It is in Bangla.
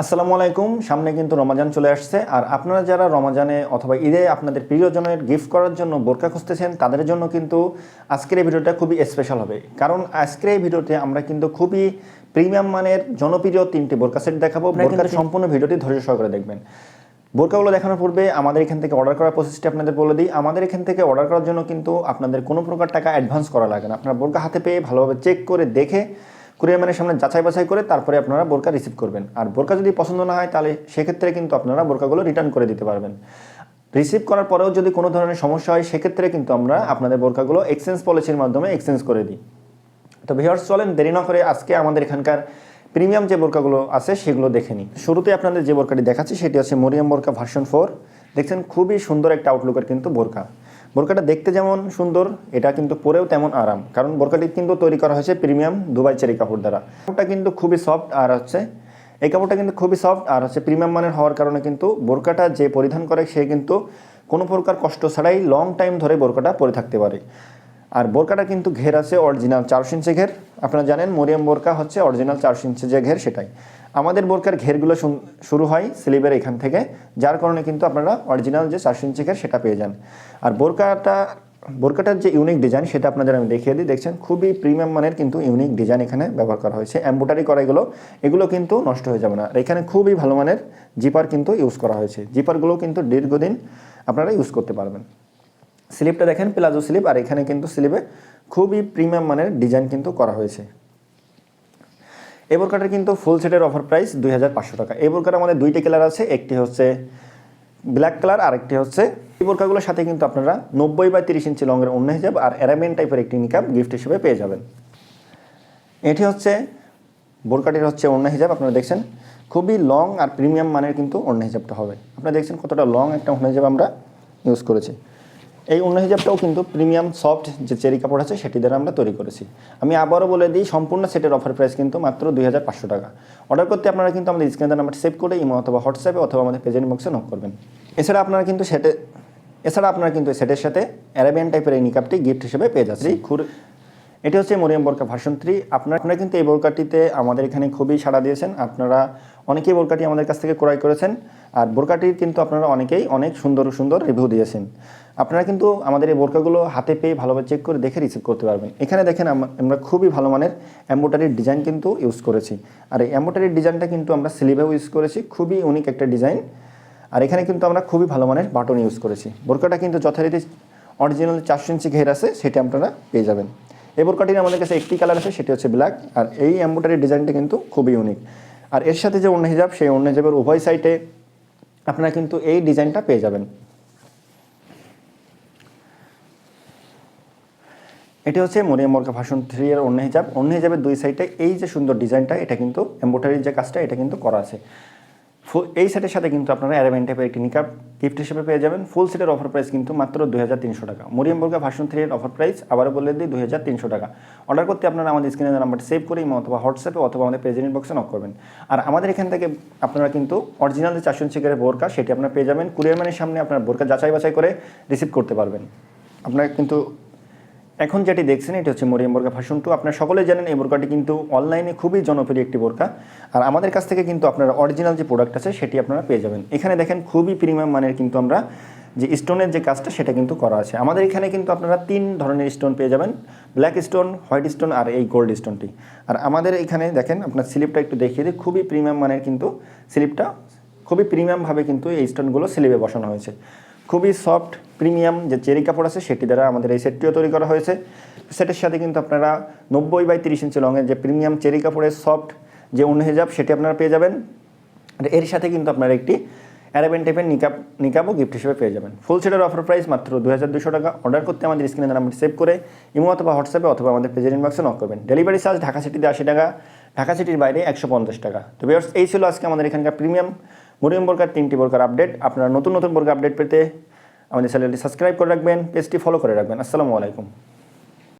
আসসালামু আলাইকুম। সামনে কিন্তু রমাজান চলে আসছে। আর আপনারা যারা রমাজানে অথবা ঈদে আপনাদের প্রিয়জনের গিফট করার জন্য বোরকা খুঁজতেছেন তাদের জন্য কিন্তু আজকের এই ভিডিওটা খুবই স্পেশাল হবে। কারণ আজকের এই ভিডিওতে আমরা কিন্তু খুবই প্রিমিয়াম মানের জনপ্রিয় তিনটি বোরকা সেট দেখাবো। বোরকার সম্পূর্ণ ভিডিওটি ধৈর্য সহকারে দেখবেন। বোরকাগুলো দেখানোর পূর্বে আমাদের এখান থেকে অর্ডার করার প্রসেসটি আপনাদের বলে দিই। আমাদের এখান থেকে অর্ডার করার জন্য কিন্তু আপনাদের কোনো প্রকার টাকা অ্যাডভান্স করা লাগে না। আপনার বোরকা হাতে পেয়ে ভালোভাবে চেক করে দেখে কুরিয়ার ম্যানের সামনে যাচাই বাছাই করে তারপরে আপনারা বোরকা রিসিভ করবেন। আর বোরকা যদি পছন্দ না হয়, তাহলে সেক্ষেত্রে কিন্তু আপনারা বোরকাগুলো রিটার্ন করে দিতে পারবেন। রিসিভ করার পরেও যদি কোনো ধরনের সমস্যা হয়, সেক্ষেত্রে কিন্তু আমরা আপনাদের বোরকাগুলো এক্সচেঞ্জ পলিসির মাধ্যমে এক্সচেঞ্জ করে দিই। তো ভিউয়ার্স চলেন দেরি না করে আজকে আমাদের এখানকার প্রিমিয়াম যে বোরকাগুলো আছে, সেগুলো দেখে নিই। শুরুতে আপনাদের যে বোরকাটি দেখাচ্ছি, সেটি হচ্ছে মরিয়াম বোরকা ভার্সন ফোর দেখছেন, খুবই সুন্দর একটা আউটলুকের কিন্তু বোরকা। বোরকাটা দেখতে যেমন সুন্দর, এটা কিন্তু পরেও তেমন আরাম। কারণ বোরকাটি কিন্তু তৈরি করা হয়েছে প্রিমিয়াম দুবাই চেরি কাপড় দ্বারা। কাপড়টা কিন্তু খুবই সফট আর হচ্ছে, এই কাপড়টা কিন্তু খুবই সফট আর হচ্ছে প্রিমিয়াম মানের হওয়ার কারণে কিন্তু বোরকাটা যে পরিধান করে সে কিন্তু কোনো প্রকার কষ্ট ছাড়াই লং টাইম ধরে বোরকাটা পরে থাকতে পারে। আর বোরকাটা কিন্তু ঘের আছে অরিজিনাল চারশো ইঞ্চি ঘের। আপনারা জানেন মরিয়াম বোরকা হচ্ছে অরিজিনাল চারশো ইঞ্চি যে ঘের সেটাই। আমাদের বোরকার ঘেরগুলো শুরু হয় স্লিভের এখান থেকে, যার কারণে কিন্তু আপনারা অরিজিনাল যে চারশো ইঞ্চি ঘের সেটা পেয়ে যান। আর বোরকাটা বোরকাটার যে ইউনিক ডিজাইন সেটা আপনাদের আমি দেখিয়ে দিই। দেখছেন, খুবই প্রিমিয়াম মানের কিন্তু ইউনিক ডিজাইন এখানে ব্যবহার করা হয়েছে। এম্বোটারি করা এগুলো এগুলো কিন্তু নষ্ট হয়ে যাবে না। আর এখানে খুবই ভালো মানের জিপার কিন্তু ইউজ করা হয়েছে। জিপারগুলো কিন্তু দীর্ঘদিন আপনারা ইউজ করতে পারবেন। স্লিপটা দেখেন প্লাজো স্লিপ আর এখানে কিন্তু স্লিপে খুবই প্রিমিয়াম মানের ডিজাইন কিন্তু করা হয়েছে। এই বোরকাটার কিন্তু ফুল সেটের অফার প্রাইস দুই হাজার পাঁচশো টাকা। এই বোরকার আমাদের দুইটি কালার আছে, একটি হচ্ছে ব্ল্যাক কালার আর একটি হচ্ছে এই বোরকাগুলোর সাথে কিন্তু আপনারা নব্বই বা তিরিশ ইঞ্চি লংয়ের অন্য হিসাব আর অ্যারাবিয়ান টাইপের একটি নিকাপ গিফট হিসেবে পেয়ে যাবেন। এটি হচ্ছে বোরকাটির হচ্ছে অন্য হিসাব, আপনারা দেখছেন? খুবই লং আর প্রিমিয়াম মানের কিন্তু অন্য হিসাবটা হবে। আপনারা দেখছেন কতটা লং একটা অন্য হিসাব আমরা ইউজ করেছি। এই অন্য হিসাবটাও কিন্তু প্রিমিয়াম সফট যে চেরি কাপড় আছে সেটি দ্বারা আমরা তৈরি করেছি। আমি আবারও বলে দিই, সম্পূর্ণ সেটের অফার প্রাইস কিন্তু মাত্র দুই হাজার পাঁচশো টাকা। অর্ডার করতে আপনারা কিন্তু আমাদের স্ক্রিনের নাম্বার সেভ করে ইমো অথবা হোয়াটসঅ্যাপে অথবা আমাদের পেজেন্ট বক্সে নক করবেন। এছাড়া আপনারা কিন্তু সেটে এছাড়া আপনারা কিন্তু সেটের সাথে অ্যারাবিয়ান টাইপের এই নিকাপটি গিফট হিসেবে পেয়ে যাচ্ছি খুর এটি হচ্ছে মরিয়াম বোরকা ভার্সন থ্রি আপনারা আপনারা কিন্তু এই বোরকাটিতে আমাদের এখানে খুবই সাড়া দিয়েছেন। আপনারা অনেকেই বোরকাটি আমাদের কাছ থেকে ক্রয় করেছেন। আর বোরকাটির কিন্তু আপনারা অনেকেই অনেক সুন্দর সুন্দর রিভিউ দিয়েছেন। আপনারা কিন্তু আমাদের এই বোরকাগুলো হাতে পেয়ে ভালোভাবে চেক করে দেখে রিসিভ করতে পারবেন। এখানে দেখেন আম- আমরা খুবই ভালো মানের এম্বোটারির ডিজাইন কিন্তু ইউজ করেছি। আর এই এম্বোটারির ডিজাইনটা কিন্তু আমরা স্লিভেও ইউজ করেছি। খুবই ইউনিক একটা ডিজাইন আর এখানে কিন্তু আমরা খুবই ভালো মানের বাটন ইউজ করেছি। বোরকাটা কিন্তু যথারীতি অরিজিনাল চারশো ইঞ্চি ঘের আছে, সেটা আপনারা পেয়ে যাবেন। এই বোরকাটির আমাদের কাছে একটি কালার আছে, সেটি হচ্ছে ব্ল্যাক আর এই এম্বোটারি ডিজাইনটা কিন্তু খুবই ইউনিক আর এর সাথে যে অন্য হিজাব, সেই অন্য হিজাবের উভয় সাইডে আপনারা কিন্তু এই ডিজাইনটা পেয়ে যাবেন। এটি হচ্ছে মরিয়াম মর্কা ভাষণ থ্রি এর অন্য হিজাব। অন্য হিজাবের দুই সাইডে এই যে সুন্দর ডিজাইনটা এটা কিন্তু এম্বোটারির যে কাজটা, এটা কিন্তু করা আছে। এই সেটের সাথে কিন্তু আপনারা অ্যারাবেন টাইপের একটি নিকাপ গিফট হিসেবে পেয়ে যাবেন। ফুল সেটের অফার প্রাইস কিন্তু মাত্র দুই হাজার তিনশো টাকা। মরিয়াম বোরকা ভাষণ থ্রি এর অফার প্রাইস আবারও বলে দিই, দুই হাজার তিনশো টাকা। অর্ডার করতে আপনারা আমাদের স্ক্রিনের নাম্বারটি সেভ করে অথবা হোয়াটসঅ্যাপে অথবা আমাদের প্রেজেন্ট বক্সে নক করবেন। আর আমাদের এখান থেকে আপনারা কিন্তু অরিজিনাল যে চারশো চিকের বোরকা, সেটি আপনারা পেয়ে যাবেন। কুরিয়ার ম্যানের সামনে আপনার বোরকা যাচাই বাছাই করে রিসিভ করতে পারবেন। আপনারা কিন্তু এখন যেটি দেখছেন, এটি হচ্ছে মরিয়াম বোরকা ভাষণ টু আপনারা সকলে জানেন এই বোরকাটি কিন্তু অনলাইনে খুবই জনপ্রিয় একটি বোরকা। আর আমাদের কাছ থেকে কিন্তু আপনারা অরিজিনাল যে প্রোডাক্ট আছে, সেটি আপনারা পেয়ে যাবেন। এখানে দেখেন খুবই প্রিমিয়াম মানের কিন্তু আমরা যে স্টোনের যে কাজটা, সেটা কিন্তু করা আছে। আমাদের এখানে কিন্তু আপনারা তিন ধরনের স্টোন পেয়ে যাবেন। ব্ল্যাক স্টোন হোয়াইট স্টোন আর এই গোল্ড স্টোনটি আর আমাদের এখানে দেখেন, আপনার স্লিপটা একটু দেখিয়ে দিই। খুবই প্রিমিয়াম মানের কিন্তু স্লিপটা খুবই প্রিমিয়ামভাবে কিন্তু এই স্টোনগুলো স্লিপে বসানো হয়েছে। খুবই সফট প্রিমিয়াম যে চেরি কাপড় আছে, সেটি দ্বারা আমাদের এই সেটটিও তৈরি করা হয়েছে। সেটের সাথে কিন্তু আপনারা নব্বই বাই তিরিশ ইঞ্চি লংয়ের যে প্রিমিয়াম চেরি কাপড়ের সফট যে অন্য হিজাব, সেটি আপনারা পেয়ে যাবেন। এর সাথে কিন্তু আপনারা একটি অ্যারাবেন টাইপের নিকাপ নিকাপও গিফট হিসেবে পেয়ে যাবেন। ফুল সেটের অফার প্রাইস মাত্র দু হাজার দুশো টাকা। অর্ডার করতে আমাদের স্ক্রিনে নাম্বার সেভ করে ইমো অথবা হোয়াটসঅ্যাপে অথবা আমাদের পেজের ইনবক্সে নক করবেন। ডেলিভারি চার্জ ঢাকা সিটিতে আশি টাকা, ঢাকা সিটির বাইরে একশো পঞ্চাশ টাকা। তো ভিউয়ার্স এই ছিল আজকে আমাদের এখানকার প্রিমিয়াম মরিয়ম বোরকার তিনটি বোরকার আপডেট। আপনারা নতুন নতুন বোরকা আপডেট পেতে আমাদের চ্যানেলটি সাবস্ক্রাইব করে রাখবেন, পেজটি ফলো করে রাখবেন। আসসালামু আলাইকুম।